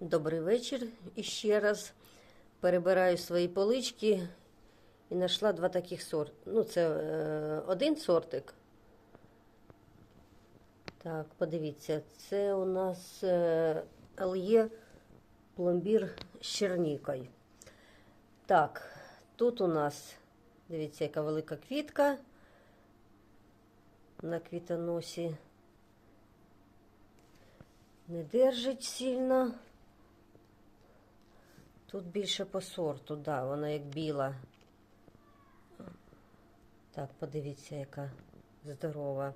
Добрий вечір іще раз. Перебираю свої полички і знайшла два таких сорти. Ну, це е, один сортик. Так, подивіться, це у нас е, ЛЄ пломбір з чернікою. Так, тут у нас, дивіться, яка велика квітка на квітоносі. Не держить сильно. Тут більше по сорту, да, вона як біла. Так, подивіться, яка здорова.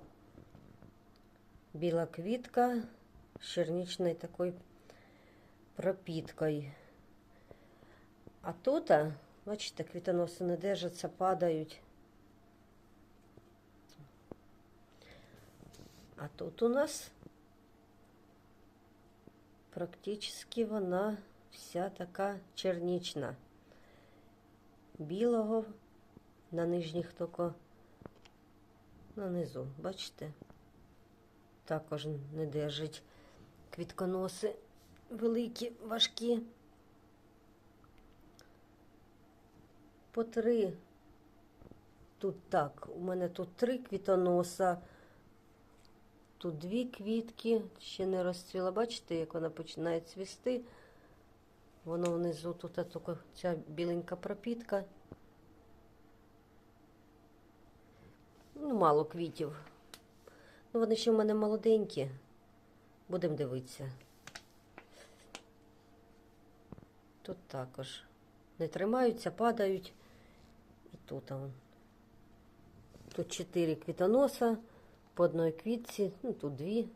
Біла квітка з черничною такою пропіткою. А тут, бачите, квітоноси не держаться, падають. А тут у нас практично вона вся така чернічна. Білого на нижніх тільки на низу, бачите? Також не держить квітконоси великі, важкі. По три. Тут так, у мене тут три квітоноса. Тут дві квітки, ще не розцвіла. Бачите, як вона починає цвісти. Воно внизу тут тільки ця біленька пропітка. Ну, мало квітів. Ну, вони ще в мене молоденькі. Будемо дивитися. Тут також не тримаються, падають. І тут. а. Тут чотири квітоноса по одній квітці, ну тут дві.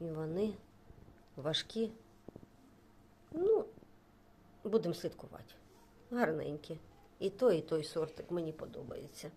І вони важкі. Ну, будемо слідкувати. Гарненькі. І той, і той сортик мені подобається.